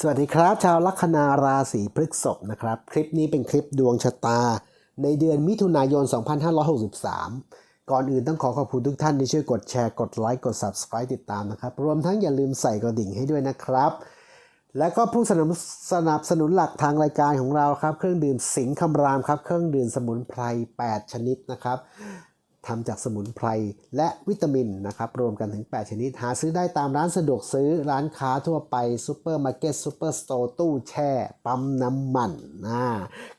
สวัสดีครับ ชาวลัคนาราศีพฤษภนะครับ คลิปนี้เป็นคลิปดวงชะตา ในเดือนมิถุนายน 2563 ก่อนอื่นต้องขอขอบคุณทุกท่านที่ช่วยกดแชร์กดไลค์กด Subscribe ติดตามนะครับ รวมทั้งอย่าลืมใส่กระดิ่งให้ด้วยนะครับ และก็ผู้สนับสนับสนุนหลักทางรายการของเราครับ เครื่องดื่มสิงห์คำรามครับ เครื่องดื่มสมุนไพร 8 ชนิดนะครับ ทำจากสมุนไพรและวิตามินนะครับรวมกันถึง 8 ชนิด หาซื้อได้ตามร้านสะดวกซื้อร้านค้าทั่วไปซูเปอร์มาร์เก็ตซูเปอร์สโตร์ตู้แช่ ปั๊มน้ำมันนะ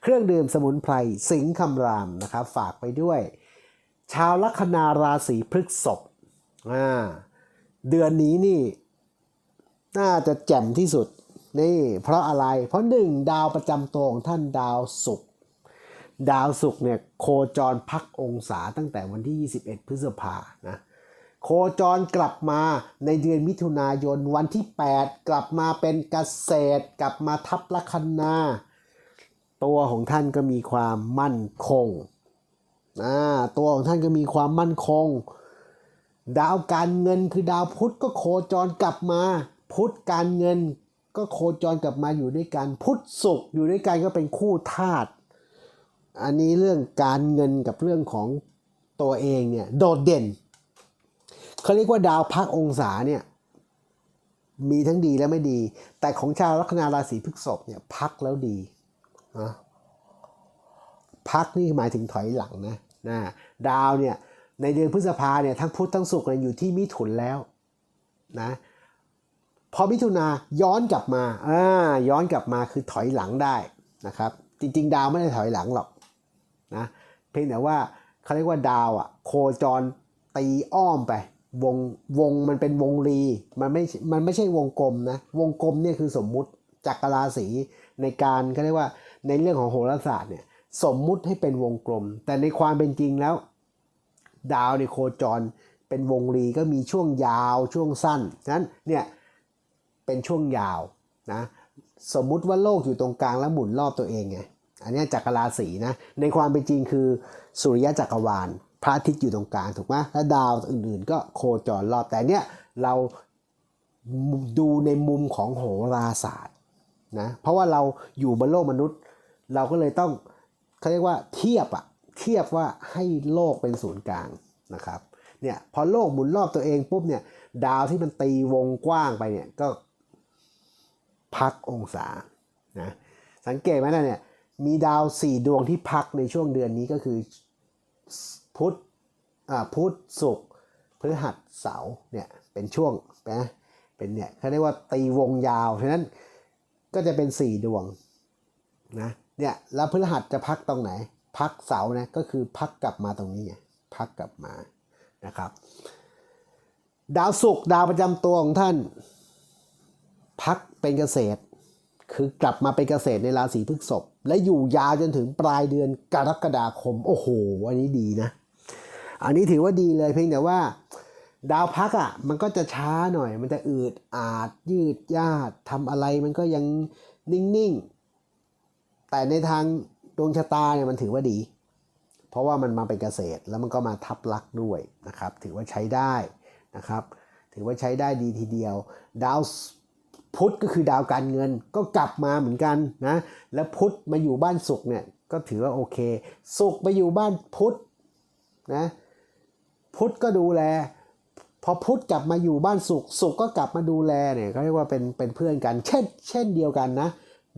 เครื่องดื่มสมุนไพรสิงคำรามนะครับฝากไปด้วย ชาวลัคนาราศีพฤษภอ่าเดือนนี้นี่น่าจะแจ่มที่สุดนี่เพราะอะไรเพราะหนึ่งดาวประจำตัวของท่านดาวศุกร์ ดาวศุกร์เนี่ยโคจรพักองศาตั้งแต่วันที่ 21 พฤษภานะโคจรกลับมาในเดือนมิถุนายนวันที่ 8 กลับมาเป็นเกษตร กลับมาทับลัคนาตัวของท่านก็มีความมั่นคงอ่าตัวของท่านก็มีความมั่นคง ดาวการเงินคือดาวพุธก็โคจรกลับมา พุธการเงินก็โคจรกลับมาอยู่ด้วยกัน พุธศุกร์อยู่ด้วยกันก็เป็นคู่ธาตุ อันนี้เรื่องการเงินกับเรื่องของตัวเองเนี่ยโดดเด่นเขาเรียกว่าดาวพักองศาเนี่ยมีทั้งดีและไม่ดี แต่ของชาวลัคนาราศีพฤษภเนี่ยพักแล้วดีนะพักนี่หมายถึงถอยหลังนะนะดาวเนี่ยในเดือนพฤษภาเนี่ยทั้งพุธทั้งศุกร์เนี่ยอยู่ที่มิถุนแล้วนะพอมิถุนาย้อนกลับมาอ่าย้อนกลับมาคือถอยหลังได้นะครับ จริง ๆ ดาวไม่ได้ถอยหลังหรอก นะเพียงแต่ว่าเขาเรียกว่าดาวอะโคจรตีอ้อมไป วงวงมันเป็นวงรีมันไม่มันไม่ใช่วงกลมนะวงกลมเนี่ยคือสมมุติจักรราศีในการเขาเรียกว่าในเรื่องของโหราศาสตร์เนี่ยสมมุติให้เป็นวงกลม แต่ในความเป็นจริงแล้ว ดาวในโคจรเป็นวงรีก็มีช่วงยาวช่วงสั้นนั้นเนี่ยเป็นช่วงยาวนะสมมุติว่าโลกอยู่ตรงกลางแล้วหมุนรอบตัวเองไง อันนี้จักรราศีนะ ในความเป็นจริงคือสุริยะจักรวาล พระอาทิตย์อยู่ตรงกลางถูกไหมแล้วดาวอื่นๆ ก็โคจรรอบ แต่เนี้ยเราดูในมุมของโหราศาสตร์นะ เพราะว่าเราอยู่บนโลกมนุษย์ เราก็เลยต้องเขาเรียกว่าเทียบอะเทียบว่าให้โลกเป็นศูนย์กลางนะครับเนี่ยพอโลกหมุนรอบตัวเองปุ๊บเนี่ยดาวที่มันตีวงกว้างไปเนี่ยก็พักองศานะสังเกตไหมนะเนี่ย มีดาวสี่ดวงที่พักในช่วงเดือนนี้ก็คือพุธอ่าพุธศุกร์พฤหัสเสาร์เนี่ยเป็นช่วงนะเป็นเนี่ยเขาเรียกว่าตีวงยาวเพราะฉะนั้นก็จะเป็นสี่ดวงนะเนี่ยแล้วพฤหัสจะพักตรงไหน พักเสาร์นะก็คือพักกลับมาตรงนี้ไงพักกลับมานะครับ ดาวศุกร์ดาวประจำตัวของท่าน พักเป็นเกษตร คือกลับมาเป็นเกษตรในราศีพฤษภ และอยู่ยาวจนถึงปลายเดือนกรกฎาคม โอ้โห อันนี้ดีนะ อันนี้ถือว่าดีเลยเพียงแต่ว่า ดาวพักอะ่ะ มันก็จะช้าหน่อย มันจะอืดอาดยืดยาดทำอะไรมันก็ยังนิ่งๆ แต่ในทางดวงชะตาเนี่ยมันถือว่าดี เพราะว่ามันมาเป็นเกษตรแล้วมันก็มาทับลักด้วยนะครับ ถือว่าใช้ได้นะครับ ถือว่าใช้ได้ดีทีเดียว ดาว พุธก็คือดาวการเงินก็กลับมาเหมือนกันนะแล้วพุธมาอยู่บ้านศุกร์เนี่ยก็ถือว่าโอเคศุกร์ไปอยู่บ้านพุธนะพุธก็ดูแล พอพุธกลับมาอยู่บ้านศุกร์ศุกร์ก็กลับมาดูแลเนี่ยเขาเรียกว่าเป็นเป็นเพื่อนกัน เช่น เช่นเดียวกันนะ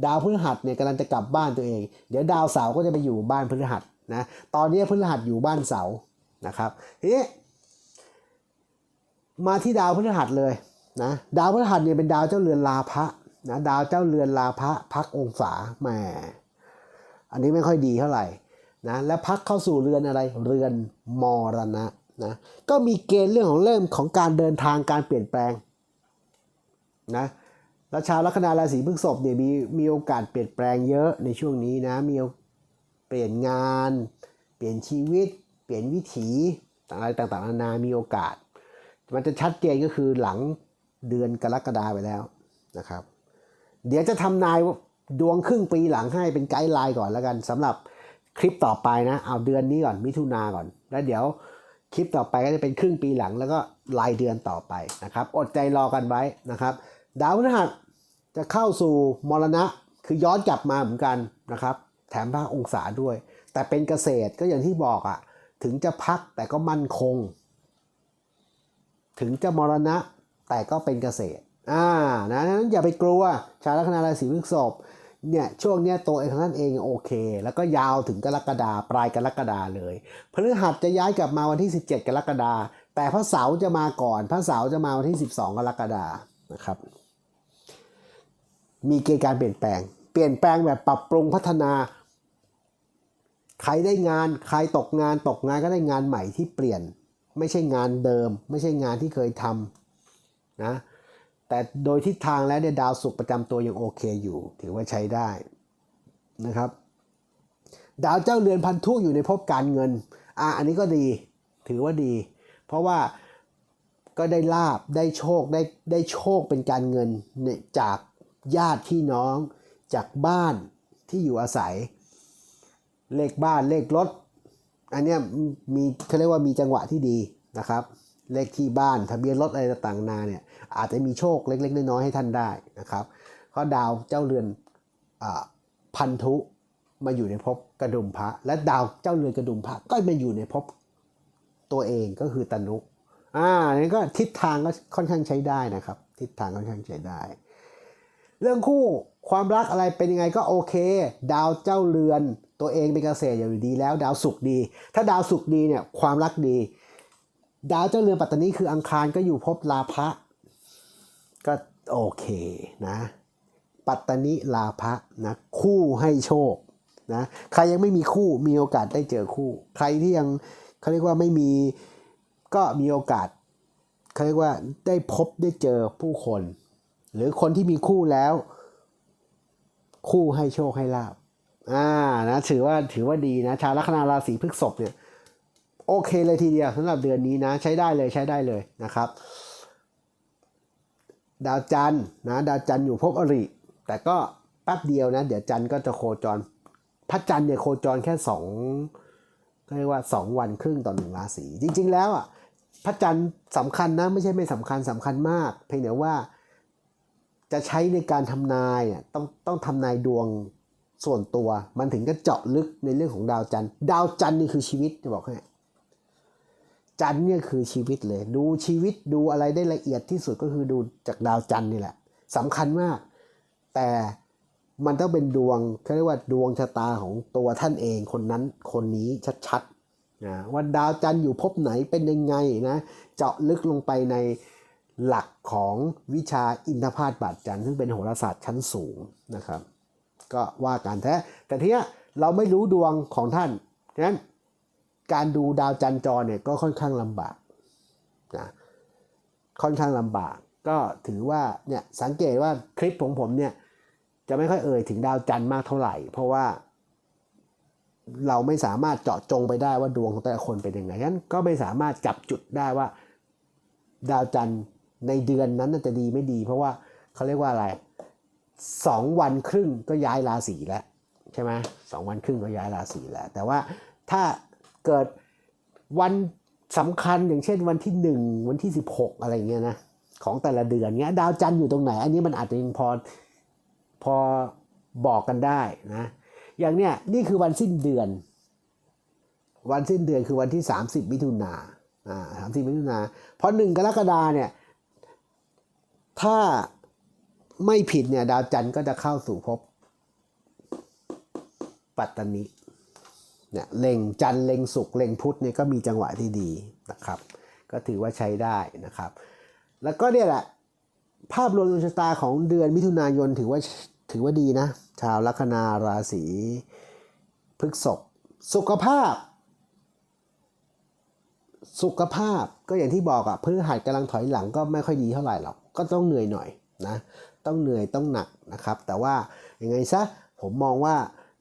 ดาวพฤหัสเนี่ยกำลังจะกลับบ้านตัวเอง เดี๋ยวดาวเสาร์ก็จะไปอยู่บ้านพฤหัสนะตอนนี้พฤหัสอยู่บ้านเสาร์นะครับทีนี้มาที่ดาวพฤหัสเลย นะดาวพฤหัสเนี่ยเป็นดาวเจ้าเรือนลาภะนะดาวเจ้าเรือนลาภะพักองศาแหมอันนี้ไม่ค่อยดีเท่าไหร่นะและพักเข้าสู่เรือนอะไรเรือนมรณะนะก็มีเกณฑ์เรื่องของเริ่มของการเดินทางการเปลี่ยนแปลงนะแล้วชาวลัคนาราศีพฤษภเนี่ยมีมีโอกาสเปลี่ยนแปลงเยอะในช่วงนี้นะมีเปลี่ยนงาน เปลี่ยนชีวิต เปลี่ยนวิถีอะไรต่างๆนานา มีโอกาส มันจะชัดเจนก็คือหลัง เดือนกรกฎาไปแล้วนะครับ เดี๋ยวจะทำนายดวงครึ่งปีหลังให้เป็นไกด์ไลน์ก่อนแล้วกันสำหรับคลิปต่อไปนะ เอาเดือนนี้ก่อนมิถุนาก่อน แล้วเดี๋ยวคลิปต่อไปก็จะเป็นครึ่งปีหลังแล้วก็รายเดือนต่อไปนะครับ อดใจรอกันไว้นะครับ ดาวพฤหัสจะเข้าสู่มรณะคือย้อนกลับมาเหมือนกันนะครับ แถมภาคองศาด้วย แต่เป็นเกษตรก็อย่างที่บอกอะ่ะ ถึงจะพักแต่ก็มั่นคง ถึงจะมรณะ แต่ก็เป็นเกษตรอ่านะนั้นอย่าไปกลัวชาวลัคนาราศีพฤษภเนี่ยช่วงเนี้ยตัวเองของท่านเองโอเค แล้วก็ยาวถึงกรกฎาปลายกรกฎาเลยพฤหัสจะย้ายกลับมาวันที่ 17 กรกฎาแต่พระเสาร์จะมาก่อน พระเสาร์จะมาวันที่ 12 กรกฎานะครับ มีเกณฑ์การเปลี่ยนแปลง เปลี่ยนแปลงแบบปรับปรุงพัฒนา ใครได้งานใครตกงานตกงานก็ได้งานใหม่ที่เปลี่ยน ไม่ใช่งานเดิม ไม่ใช่งานที่เคยทำ นะแต่โดยทิศทางแล้วเนี่ยดาวศุกร์ประจำตัวยังโอเคอยู่ ถือว่าใช้ได้นะครับ ดาวเจ้าเรือนพันธุอยู่ในภพการเงินอะอันนี้ก็ดีถือว่าดี เพราะว่าก็ได้ลาบได้โชคได้ได้โชคเป็นการเงินจากญาติพี่น้อง จากบ้านที่อยู่อาศัย เลขบ้านเลขรถ อันนี้มีเขาเรียกว่ามีจังหวะที่ดีนะครับ เลขที่บ้านทะเบียนรถอะไรต่างๆนาเนี่ยอาจจะมีโชคเล็ก ๆ น้อยๆให้ท่านได้นะครับเพราะดาวเจ้าเรือนอพันธุมาอยู่ในภพกระดุมพระ และดาวเจ้าเรือนกระดุมพระก็มาอยู่ในภพตัวเองก็คือตนุอ่านี่ก็ทิศทางก็ค่อนข้างใช้ได้นะครับ ทิศทางค่อนข้างใช้ได้ เรื่องคู่ความรักอะไรเป็นยังไงก็โอเค ดาวเจ้าเรือนตัวเองเป็นเกษตรอยู่ดีแล้ว ดาวศุกร์ดี ถ้าดาวศุกร์ดีเนี่ยความรักดี ดาวเจ้าเรือนปัตตานีคืออังคารก็อยู่ภพลาภะก็โอเคนะ ปัตตานีลาภะนะคู่ให้โชคนะใครยังไม่มีคู่มีโอกาสได้เจอคู่ ใครที่ยังเขาเรียกว่าไม่มีก็มีโอกาสเขาเรียกว่าได้พบได้เจอผู้คน หรือคนที่มีคู่แล้ว คู่ให้โชคให้ลาบอ่านะถือว่าถือว่าดีนะชาวลัคนาราศีพฤษภเนี่ย โอเคเลยทีเดียวสำหรับเดือนนี้นะใช้ได้เลยใช้ได้เลยนะครับ ดาวจันนะดาวจันอยู่ภพอริ แต่ก็แป๊บเดียวนะ เดี๋ยวจันก็จะโคจรพระจันเนี่ยโคจรแค่สองเรียกว่าสองวันครึ่งต่อหนึ่งราศีจริง ๆ แล้วอะพระจันทร์สำคัญนะไม่ใช่ไม่สำคัญสำคัญมาก เพียงแต่ว่าจะใช้ในการทำนายอะต้องต้องทำนายดวงส่วนตัว มันถึงจะเจาะลึกในเรื่องของดาวจันทร์ดาวจันทร์นี่คือชีวิตจะบอกให้ จันทร์เนี่ยคือชีวิตเลย ดูชีวิตดูอะไรได้ละเอียดที่สุดก็คือดูจากดาวจันทร์นี่แหละสำคัญมาก แต่มันต้องเป็นดวงเขาเรียกว่าดวงชะตาของตัวท่านเองคนนั้นคนนี้ชัดๆนะว่าดาวจันทร์อยู่ภพไหนเป็นยังไงนะเจาะลึกลงไปในหลักของวิชาอินทพาตบาทจันทร์ซึ่งเป็นโหราศาสตร์ชั้นสูงนะครับ ก็ว่ากันแท้แต่ทีนี้เราไม่รู้ดวงของท่านฉะนั้น การดูดาวจันจรเนี่ยก็ค่อนข้างลำบากนะค่อนข้างลำบาก ก็ถือว่าเนี่ยสังเกตว่าคลิปของผมเนี่ยจะไม่ค่อยเอ่ยถึงดาวจันทร์มากเท่าไหร่ เพราะว่าเราไม่สามารถเจาะจงไปได้ว่าดวงของแต่ละคนเป็นยังไงนั้นก็ไม่สามารถจับจุดได้ว่า ดาวจันทร์ในเดือนนั้นน่าจะดีไม่ดี เพราะว่าเขาเรียกว่าอะไรสองวันครึ่งก็ย้ายราศีแล้วใช่ไหมสองวันครึ่งก็ย้ายราศีแล้ว แต่ว่าถ้า เกิดวันสำคัญอย่างเช่นวันที่หนึ่งวันที่สิบหกอะไรเงี้ยนะของแต่ละเดือนเงี้ยดาวจันทร์อยู่ตรงไหน อันนี้มันอาจจะยังพอพอบอกกันได้นะอย่างเนี้ยนี่คือวันสิ้นเดือน วันสิ้นเดือนคือวันที่ 30 มิถุนาอ่าสามสิบมิถุนาพอหนึ่งกรกฎาเนี่ยถ้าไม่ผิดเนี่ยดาวจันทร์ก็จะเข้าสู่ภพปัตตานี เนี่ยเล็งจันเล็งศุกเล็งพุธเนี่ยก็มีจังหวะที่ดีนะครับ ก็ถือว่าใช้ได้นะครับ แล้วก็เนี่ยแหละภาพรวมดวงชะตาของเดือนมิถุนายนถือว่าถือว่าดีนะ ชาวลัคนาราศีพฤกษภสุขภาพ สุขภาพก็อย่างที่บอกอะพฤหัสกำลังถอยหลังก็ไม่ค่อยดีเท่าไหร่หรอกก็ต้องเหนื่อยหน่อยนะต้องเหนื่อยต้องหนักนะครับ แต่ว่ายังไงซะผมมองว่า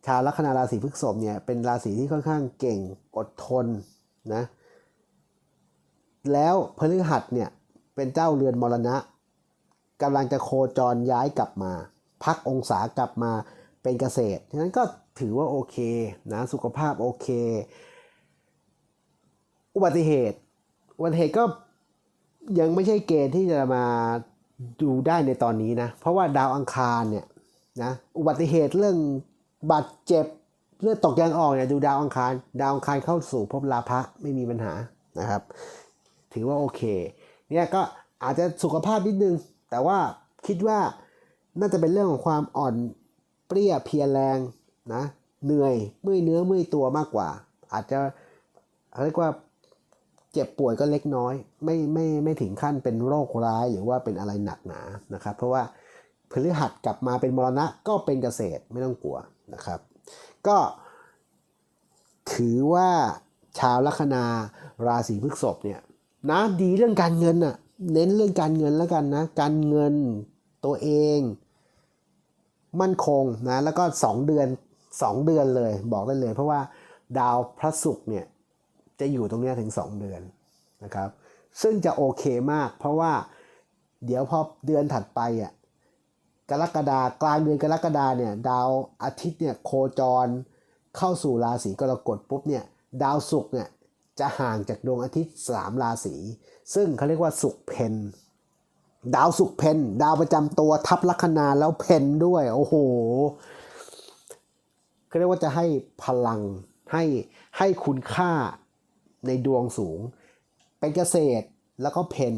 ชาวลัคนาราศีพฤษภเนี่ยเป็นราศีที่ค่อนข้างเก่งอดทนนะแล้วพฤหัสเนี่ยเป็นเจ้าเรือนมรณะกำลังจะโคจรย้ายกลับมา พักองศากลับมาเป็นเกษตรฉะนั้นก็ถือว่าโอเคนะสุขภาพโอเค อุบัติเหตุอุบัติเหตุก็ยังไม่ใช่เกณฑ์ที่จะมาดูได้ในตอนนี้นะ เพราะว่าดาวอังคารเนี่ยนะอุบัติเหตุเรื่อง บาดเจ็บเลือดตกยางออกเนี่ยดูดาวอังคาร ดาวอังคารเข้าสู่ภพลาภะไม่มีปัญหานะครับ ถือว่าโอเค เนี่ยก็อาจจะสุขภาพนิดนึง แต่ว่าคิดว่าน่าจะเป็นเรื่องของความอ่อนเปรี้ยเพียแรงนะเหนื่อยเมื่อยเนื้อเมื่อยตัวมากกว่า อาจจะเรียกว่าเจ็บป่วยก็เล็กน้อย ไม่ไม่ไม่ถึงขั้นเป็นโรคร้ายหรือว่าเป็นอะไรหนักหนานะครับ เพราะว่าพฤหัสกลับมาเป็นมรณะก็เป็นเกษตรไม่ต้องกลัว นะครับ ก็ถือว่าชาวลัคนาราศีพฤษภเนี่ยนะดีเรื่องการเงินน่ะเน้นเรื่องการเงินแล้วกันนะการเงินตัวเอง มั่นคงนะแล้วก็ 2 เดือน 2 เดือนเลยบอกได้เลย เพราะว่าดาวพระศุกร์เนี่ยจะอยู่ตรงนี้ถึง 2 เดือนนะครับ ซึ่งจะโอเคมาก เพราะว่าเดี๋ยวพอเดือนถัดไปอะ กรกฎากลางเดือนกรกฎาเนี่ยดาวอาทิตย์เนี่ยโคจรเข้าสู่ราศีกรกฎปุ๊บเนี่ยดาวศุกร์เนี่ยจะห่างจากดวงอาทิตย์สามราศีซึ่งเขาเรียกว่าศุกร์เพนดาวศุกร์เพนดาวประจำตัวทับลัคนาแล้วเพนด้วยโอ้โหเขาเรียกว่าจะให้พลังให้ให้คุณค่าในดวงสูง เป็นเกษตรแล้วก็เพน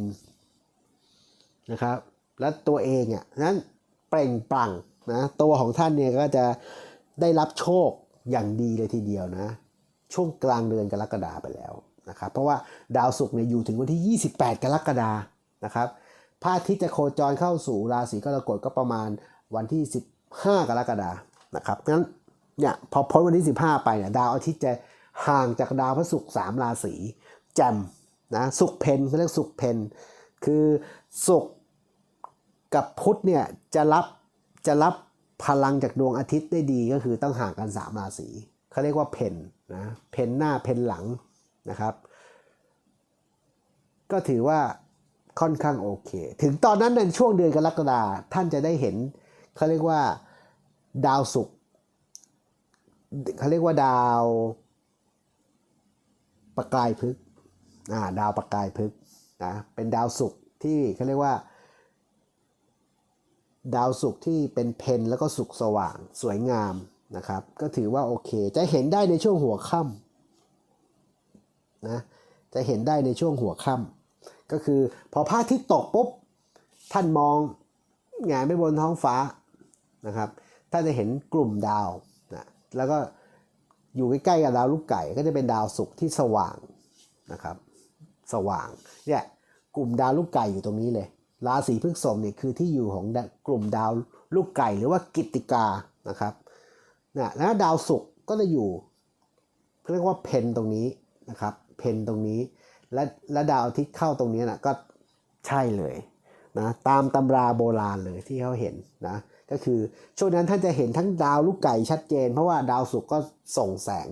นะครับ แล้วตัวเองอะนั้น เปล่งปลั่งนะตัวของท่านเนี่ยก็จะได้รับโชคอย่างดีเลยทีเดียวนะ ช่วงกลางเดือนกรกฎาไปแล้วนะครับเพราะว่าดาวศุกร์เนี่ยอยู่ถึงวันที่ 28 กรกฎานะครับพระอาทิตย์จะโคจรเข้าสู่ราศีกรกฎก็ประมาณวันที่ 15 กรกฎานะครับงั้นเนี่ยพอพ้นวันที่ 15 ไปเนี่ยดาวอาทิตย์จะห่างจากดาวพระศุกร์3ราศีแจ่มนะศุกร์เพนเขาเรียกศุกร์เพนคือศุกร์ กับพุธเนี่ยจะรับจะรับพลังจากดวงอาทิตย์ได้ดีก็คือต้องห่างกัน3ราศีเขาเรียกว่าเพนนะเพนหน้าเพนหลังนะครับ ก็ถือว่าค่อนข้างโอเค ถึงตอนนั้นในช่วงเดือนกรกฎาท่านจะได้เห็นเขาเรียกว่าดาวศุกร์เขาเรียกว่าดาวประกายพฤกษ์อ่าดาวประกายพฤกษ์นะเป็นดาวศุกร์ที่เขาเรียกว่า ดาวศุกร์ที่เป็นเพนแล้วก็ศุกสว่างสวยงามนะครับ ก็ถือว่าโอเค จะเห็นได้ในช่วงหัวค่ำนะจะเห็นได้ในช่วงหัวค่ำก็คือพอพระอาทิตย์ตกปุ๊บ ท่านมองแงายไปบนท้องฟ้านะครับท่านจะเห็นกลุ่มดาวนะแล้วก็อยู่ใกล้ๆกับดาวลูกไก่ ก็จะเป็นดาวศุกร์ที่สว่างนะครับ สว่างเนี่ยกลุ่มดาวลูกไก่อยู่ตรงนี้เลย ราศีพฤษภเนี่ยคือที่อยู่ของกลุ่มดาวลูกไก่หรือว่ากิติกานะครับนะแล้วดาวศุกร์ก็จะอยู่เรียกว่าเพนตรงนี้นะครับเพนตรงนี้ และและดาวอาทิตย์เข้าตรงนี้นะก็ใช่เลยนะตามตำราโบราณเลยที่เขาเห็นนะก็คือช่วงนั้นท่านจะเห็นทั้งดาวลูกไก่ชัดเจน เพราะว่าดาวศุกร์ก็ส่งแสง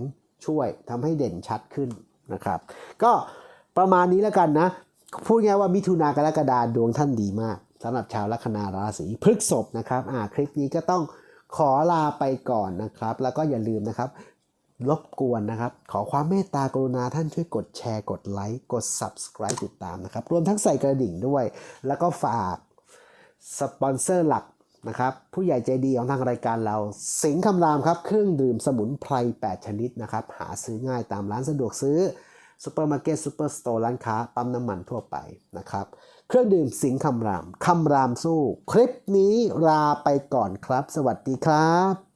ช่วยทำให้เด่นชัดขึ้นนะครับ ก็ประมาณนี้แล้วกันนะ พูดง่ายว่ามิถุนากรกฎาดวงท่านดีมากสำหรับชาวลัคนาราศีพฤกษภนะครับอ่าคลิปนี้ก็ต้องขอลาไปก่อนนะครับ แล้วก็อย่าลืมนะครับรบกวนนะครับ ขอความเมตตากรุณาท่านช่วยกดแชร์กดไลค์กด Subscribe ติดตามนะครับ รวมทั้งใส่กระดิ่งด้วย แล้วก็ฝากสปอนเซอร์หลักนะครับ ผู้ใหญ่ใจดีของทางรายการเรา สิงห์คำรามครับ เครื่องดื่มสมุนไพร 8 ชนิดนะครับ หาซื้อง่ายตามร้านสะดวกซื้อ ซูเปอร์มาร์เก็ตซูเปอร์สโตร์ร้านค้า ปั๊มน้ำมันทั่วไปนะครับ เครื่องดื่มสิงห์คำรามคำรามสู้ คลิปนี้ลาไปก่อนครับ สวัสดีครับ